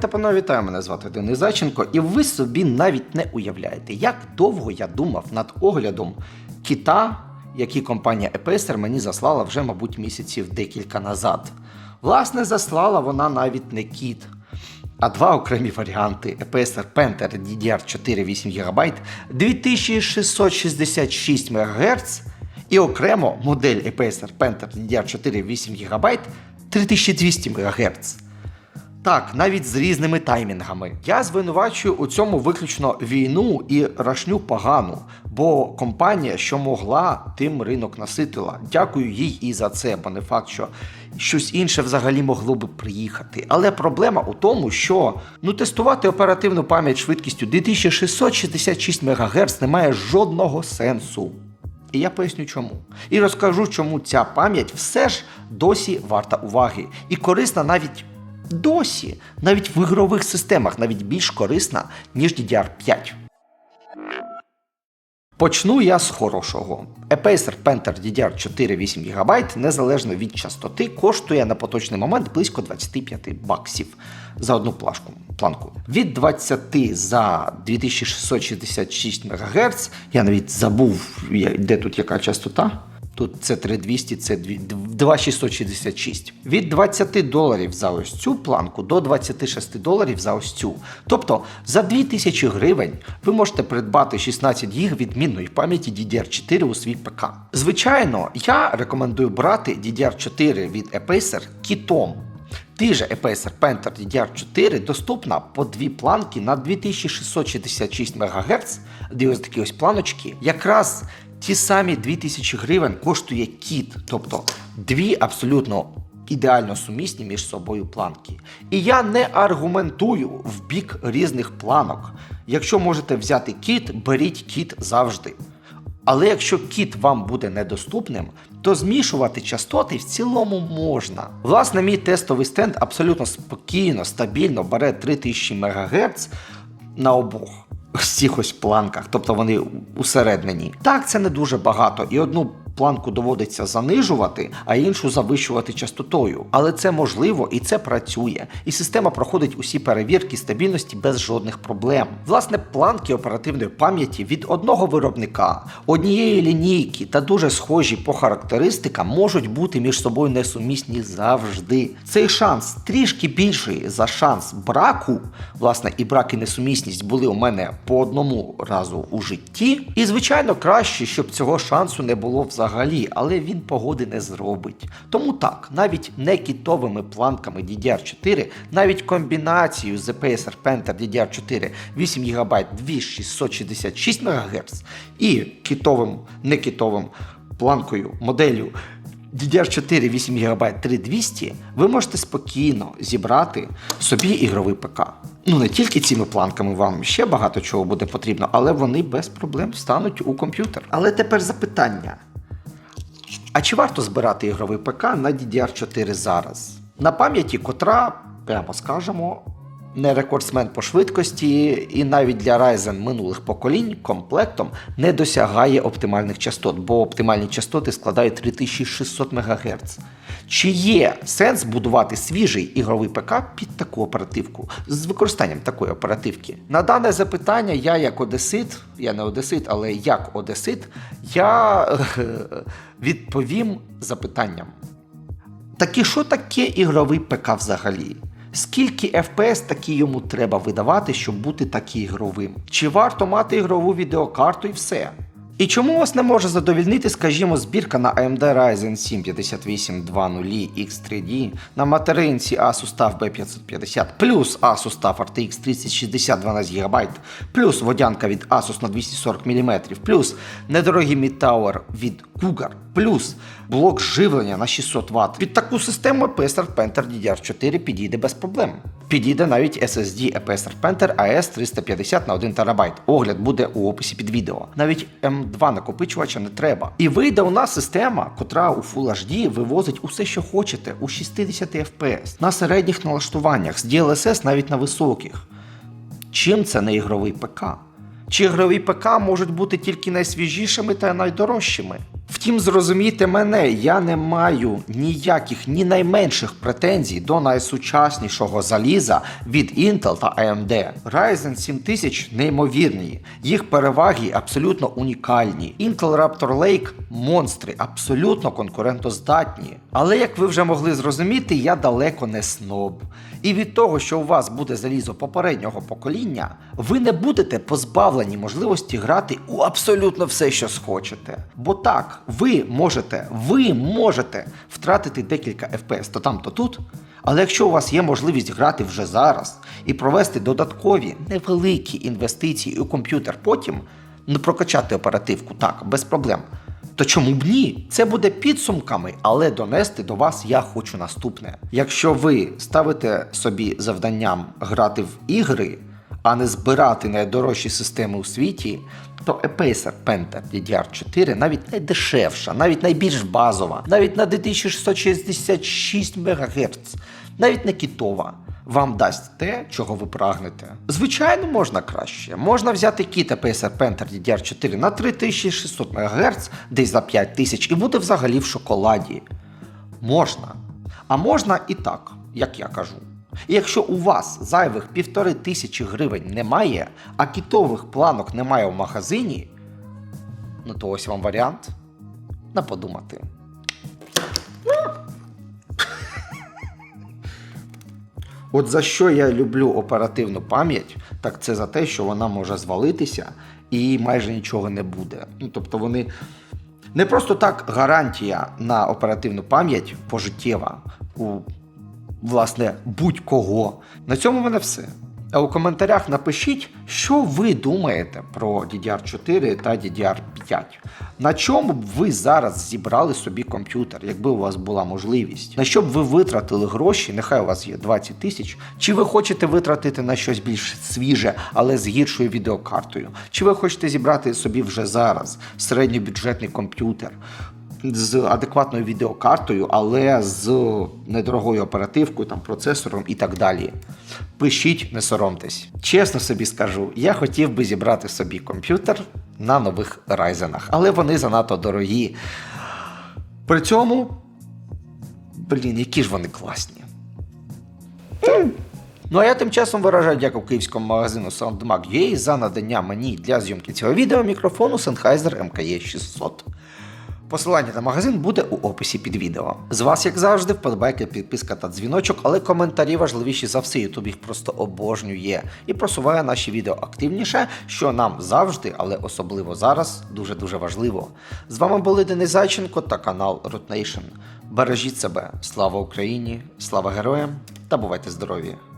та панове, вітаю, мене звати Денис Зайченко, і ви собі навіть не уявляєте, як довго я думав над оглядом кита, який компанія Epacer мені заслала вже, мабуть, місяців декілька назад. Власне, заслала вона навіть не кіт, а два окремі варіанти Epacer Panther DDR4 8 ГБ 2666 МГц і окремо модель Epacer Panther DDR4 8 ГБ 3200 МГц. Так, навіть з різними таймінгами. Я звинувачую у цьому виключно війну і рашню погану, бо компанія, що могла, тим ринок наситила. Дякую їй і за це, бо не факт, що щось інше взагалі могло би приїхати. Але проблема у тому, що ну тестувати оперативну пам'ять швидкістю 2666 МГц немає жодного сенсу. І я поясню чому. І розкажу, чому ця пам'ять все ж досі варта уваги і корисна навіть досі, навіть в ігрових системах, навіть більш корисна, ніж DDR5. Почну я з хорошого. Epacer Panther DDR4 8 ГБ, незалежно від частоти, коштує на поточний момент близько 25 баксів за одну плашку, планку. Від 20 за 2666 МГц, я навіть забув, де тут яка частота. Тут це 3200, це 2666. Від 20 доларів за ось цю планку до 26 доларів за ось цю. Тобто за 2000 гривень ви можете придбати 16 гіг відмінної пам'яті DDR4 у свій ПК. Звичайно, я рекомендую брати DDR4 від Epacer кітом. Ти же Epacer Panther DDR4 доступна по дві планки на 2666 МГц, де ось такі ось планочки. Якраз ті самі 2000 гривень коштує кіт, тобто дві абсолютно ідеально сумісні між собою планки. І я не аргументую в бік різних планок. Якщо можете взяти кіт, беріть кіт завжди. Але якщо кіт вам буде недоступним, то змішувати частоти в цілому можна. Власне, мій тестовий стенд абсолютно спокійно, стабільно бере 3000 МГц на обох з цих ось планках, тобто вони усереднені. Так, це не дуже багато, і одну планку доводиться занижувати, а іншу завищувати частотою. Але це можливо і це працює. І система проходить усі перевірки стабільності без жодних проблем. Власне, планки оперативної пам'яті від одного виробника, однієї лінійки та дуже схожі по характеристикам можуть бути між собою несумісні завжди. Цей шанс трішки більший за шанс браку. Власне, і брак і несумісність були у мене по одному разу у житті. І, звичайно, краще, щоб цього шансу не було взагалі, але він погоди не зробить. Тому так, навіть не кітовими планками DDR4, навіть комбінацією з Epacer Panther DDR4 8 ГБ 2666 МГц і кітовим, не кітовим планкою моделлю DDR4 8 ГБ 3200 ви можете спокійно зібрати собі ігровий ПК. Ну не тільки цими планками вам ще багато чого буде потрібно, але вони без проблем стануть у комп'ютер. Але тепер запитання. А чи варто збирати ігровий ПК на DDR4 зараз? На пам'яті, котра, прямо скажемо, не рекордсмен по швидкості, і навіть для Ryzen минулих поколінь комплектом не досягає оптимальних частот, бо оптимальні частоти складають 3600 МГц. Чи є сенс будувати свіжий ігровий ПК під таку оперативку з використанням такої оперативки? На дане запитання я як одесит, я не одесит, але як одесит, я відповім запитанням. Таки що таке ігровий ПК взагалі? Скільки FPS такі йому треба видавати, щоб бути такі ігровим? Чи варто мати ігрову відеокарту і все? І чому вас не може задовільнити, скажімо, збірка на AMD Ryzen 7 5820 X3D на материнці Asus TUF B550 плюс Asus TUF RTX 3060 12 ГБ, плюс водянка від Asus на 240 мм, плюс недорогий Mid-Tower від Cougar, плюс блок живлення на 600 Вт. Під таку систему Epacer Panther DDR4 підійде без проблем. Підійде навіть SSD Epacer Panther AS 350 на 1 ТБ. Огляд буде у описі під відео. Навіть M2 накопичувача не треба. І вийде у нас система, котра у Full HD вивозить усе, що хочете, у 60 FPS, на середніх налаштуваннях, з DLSS навіть на високих. Чим це не ігровий ПК? Чи ігрові ПК можуть бути тільки найсвіжішими та найдорожчими? Втім, зрозумійте мене, я не маю ніяких ні найменших претензій до найсучаснішого заліза від Intel та AMD. Ryzen 7000 неймовірні, їх переваги абсолютно унікальні. Intel Raptor Lake монстри, абсолютно конкурентоздатні. Але як ви вже могли зрозуміти, я далеко не сноб. І від того, що у вас буде залізо попереднього покоління, ви не будете позбавлені можливості грати у абсолютно все, що схочете. Бо так, ви можете, ви можете втратити декілька FPS то там, то тут. Але якщо у вас є можливість грати вже зараз і провести додаткові невеликі інвестиції у комп'ютер потім, ну прокачати оперативку так, без проблем. То чому б ні? Це буде підсумками, але донести до вас я хочу наступне. Якщо ви ставите собі завданням грати в ігри, а не збирати найдорожчі системи у світі, то Apacer Pentium DDR4 навіть найдешевша, навіть найбільш базова, навіть на 2666 МГц, навіть не кітова. Вам дасть те, чого ви прагнете. Звичайно, можна краще. Можна взяти кіт Apacer Pentium DDR4 на 3600 МГц, десь за 5000, і буде взагалі в шоколаді. Можна. А можна і так, як я кажу. І якщо у вас зайвих півтори тисячі гривень немає, а кітових планок немає в магазині, ну то ось вам варіант на подумати. От за що я люблю оперативну пам'ять, так це за те, що вона може звалитися і майже нічого не буде. Ну, тобто вони не просто так гарантія на оперативну пам'ять пожиттєва у власне будь-кого. На цьому в мене все. А у коментарях напишіть, що ви думаєте про DDR4 та DDR5. На чому б ви зараз зібрали собі комп'ютер, якби у вас була можливість? На що б ви витратили гроші, нехай у вас є 20 тисяч, чи ви хочете витратити на щось більш свіже, але з гіршою відеокартою? Чи ви хочете зібрати собі вже зараз середньобюджетний комп'ютер? з адекватною відеокартою, але з недорогою оперативкою, там, процесором і так далі. Пишіть, не соромтесь. Чесно собі скажу, я хотів би зібрати собі комп'ютер на нових райзенах, але вони занадто дорогі. При цьому, блін, які ж вони класні. Ну а я тим часом виражаю дяку київському магазину SoundMag.ua за надання мені для зйомки цього відео мікрофону Sennheiser MKE 600. Посилання на магазин буде у описі під відео. З вас, як завжди, вподобайки, підписка та дзвіночок, але коментарі важливіші за все. Ютуб їх просто обожнює і просуває наші відео активніше, що нам завжди, але особливо зараз, дуже дуже важливо. З вами були Денис Зайченко та канал Root Nation. Бережіть себе, слава Україні, слава героям та бувайте здорові!